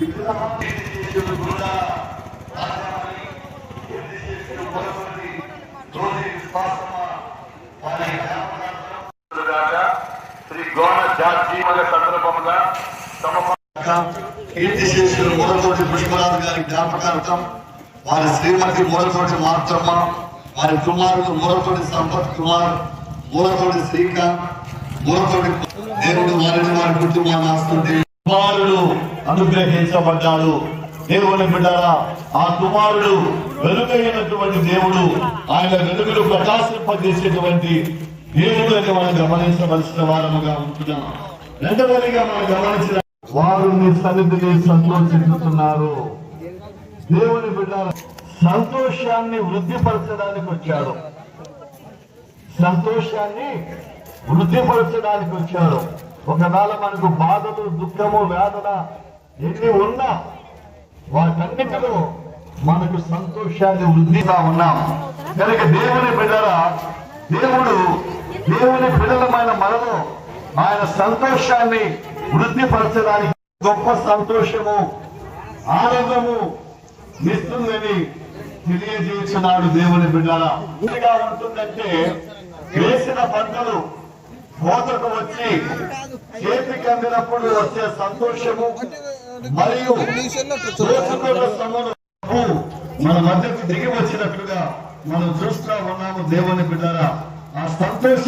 శ్రీ గోణ జాతీయ సందర్భముగా తమ కీర్తిశేషులు మూలతోటి వారి శ్రీమతి మూలతోటి మాతమ్మ వారి కుమారుడు మూలతోటి సంపత్ కుమార్ మూలతోటి శ్రీకాంత్ మూలతోటి దేవుడు వారిని వారి కుటుంబాన్ని ఆస్తుంది కుమారుడు అనుగ్రహించబడ్డాడు. దేవుని బిడ్డారా ఆ కుమారుడు వెలుగైనటువంటి దేవుడు ఆయన వెలుగులు ప్రకాశింపజేసేటువంటి దేవుడు అని మనం గమనించవలసిన వారముగా ఉంటున్నాం. రెండవదిగా మనం గమనించిన వారు నీ సన్నిధిని సంతోషిస్తున్నారు దేవుని బిడ్డ సంతోషాన్ని వృద్ధిపరచడానికి వచ్చాడు. సంతోషాన్ని వృద్ధిపరచడానికి వచ్చాడు. ఒకవేళ మనకు బాధలు దుఃఖము వేదన ఇన్ని ఉన్నా వాటన్నిటిలో మనకు సంతోషాన్ని వృద్ధిగా ఉన్నాం. కనుక దేవుని బిడ్డల దేవుడు దేవుని బిడ్డలమైన మనము ఆయన సంతోషాన్ని వృద్ధిపరచడానికి గొప్ప సంతోషము ఆనందము ఇస్తుందని తెలియజేస్తున్నాడు దేవుని బిడ్డల. ఇంటిగా ఉంటుందంటే వేసిన పంటలు కోతకు వచ్చి చేతికి అందినప్పుడు వచ్చే సంతోషము మరియు మన మధ్యకు దిగి వచ్చినట్లుగా మనం చూస్తా ఉన్నాము దేవుని బిడ్డారా. ఆ సంతోష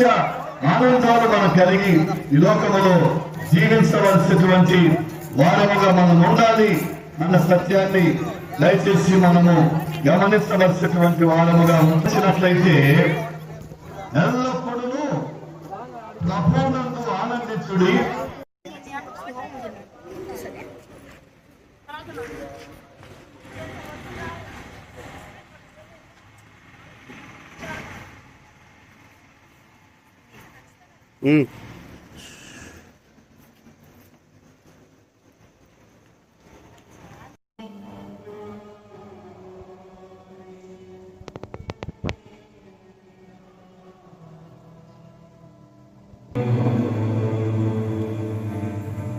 ఆనందాలు మనం కలిగి ఈ లోకంలో జీవించవలసినటువంటి వారముగా మనం ఉండాలి అన్న సత్యాన్ని దయచేసి మనము గమనించవలసినటువంటి వారముగా ఉంచినట్లయితే ఎల్లప్పుడూ ప్రభునందు ఆనందించుడి.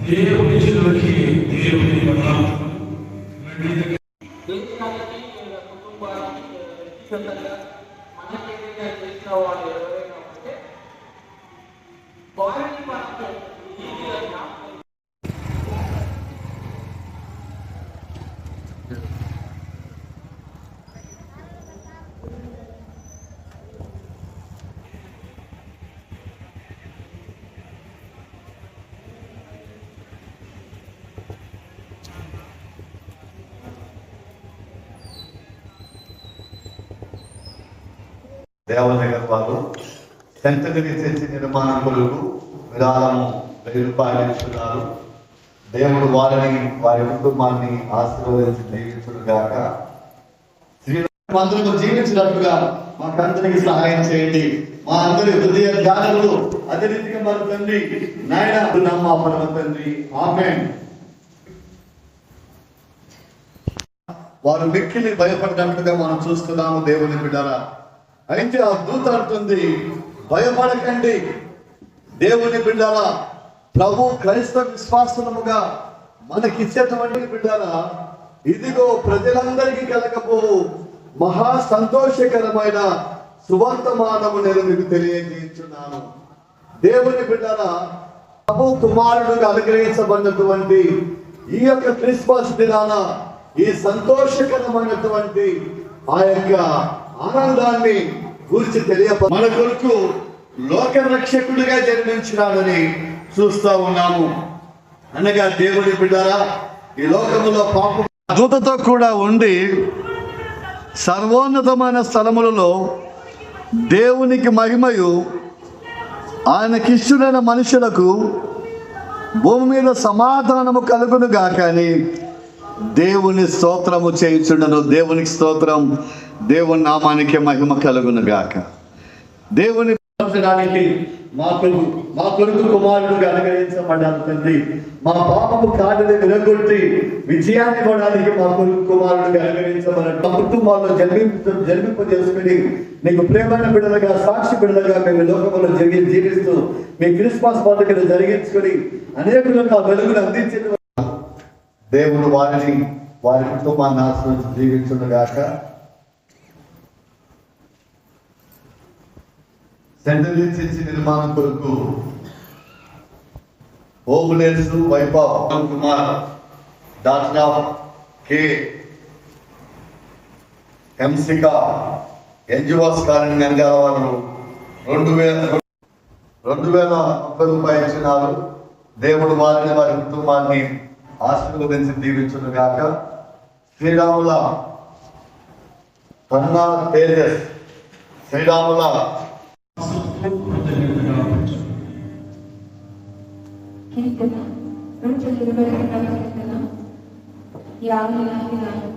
దేవుని చిరులకి దేవుని వదనం దేశానికి లేదా కుటుంబానికి లేదా వ్యక్తిగతంగా మనకి దేవనగర్ వారు సెంటనరీ చర్చి నిర్మాణం కొరకు విరాళము వెయ్యి రూపాయలు ఇస్తున్నారు దేవుడు వారిని వారి కుటుంబాన్ని ఆశీర్వదించి దీవించుడు గాక శ్రీరామందరూ జీవించినట్టుగా మాకందరికి సహాయం చేయండి. మా అందరి హృదయ ధ్యానములు అదే రీతిగా మన తండ్రి నాయన నమ్మ పరమ తండ్రి. ఆమెన్. వారు మిక్కిలి భయపడినట్టుగా మనం చూస్తున్నాము దేవుని బిడ్డారా. అయితే ఆ దూత అంటుంది భయపడకండి దేవుని బిడ్డారా. ప్రభు క్రైస్తవ విశ్వాసముగా మనకిచ్చేటువంటి బిడ్డల ఇదిగో ప్రజలందరికీ కలగబో మహా సంతోషకరమైన సువర్తమానము నేను మీకు తెలియజేస్తున్నాను. దేవుని బిడ్డల ప్రభు కుమారుడుగా అనుగ్రహించబడినటువంటి ఈ యొక్క క్రిస్మస్ దినాన ఈ సంతోషకరమైనటువంటి ఆ యొక్క ఆనందాన్ని గురించి తెలియప మన కొరకు లోక రక్షకుడిగా జన్మించినాడని చూస్తా ఉన్నాము. అనగా దేవుని బిడ్డారా ఈ లోకములో పాప దూతతో కూడా ఉండి సర్వోన్నతమైన స్థలములలో దేవునికి మహిమయు ఆయనకిష్టులైన మనుషులకు భూమి మీద సమాధానము కలుగును గాకని దేవుని స్తోత్రము చేయుచుండను. దేవునికి స్తోత్రం దేవుని నామానికి మహిమ కలుగును గాక. దేవుని పంచడానికి మా కొడుకు మా కొడుకు కుమారుడుగా అనుగ్రహించబడ్డాను తండ్రి. మా పాపము కాదని విరగొట్టి విజయాన్ని ఇవ్వడానికి మా కొడుకు కుమారుడుగా అనుగ్రహించబడ్డాడు. మా కుటుంబాల్లో జన్మించ జన్మింప చేసుకుని నీకు ప్రేమైన బిడ్డలుగా సాక్షి బిడ్డలుగా మేము లోకంలో జరిగి జీవిస్తూ మీ క్రిస్మస్ పండుగ జరిగించుకొని అనేకులకు ఆ వెలుగును అందించిన దేవుడు వారిని వారి కుటుంబాన్ని ఆశ్రయించి జీవించుండగాక సెంట్రల్ చర్చి నిర్మాణం కొరకు ఓబులేసు వైభవ్ కుమార్ డాక్టర్ కే. ఎంసిక ఎన్జిఓస్ కాలనీ వెనకాల వారు రెండు వేల రెండు వేల ముప్పై రూపాయలు ఇచ్చినారు దేవుడు మారిన వారి కుటుంబాన్ని ఆశీర్వదించి దీవించును గాక. శ్రీరాముల కన్నా తేజస్ శ్రీరాముల 길 때나 오른쪽 이름을 생각할 때나. 야옹이나 하기나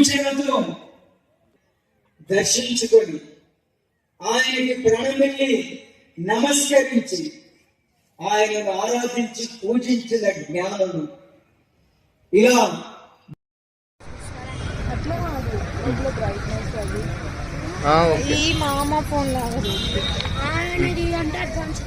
సూచనతో దర్శించుకొని ఆయనకి ప్రణమిల్లి నమస్కరించి ఆయనను ఆరాధించి పూజించిన జ్ఞానులు ఇలా ఈ మా అమ్మ ఫోన్ లాగా అంటే అడ్వాన్స్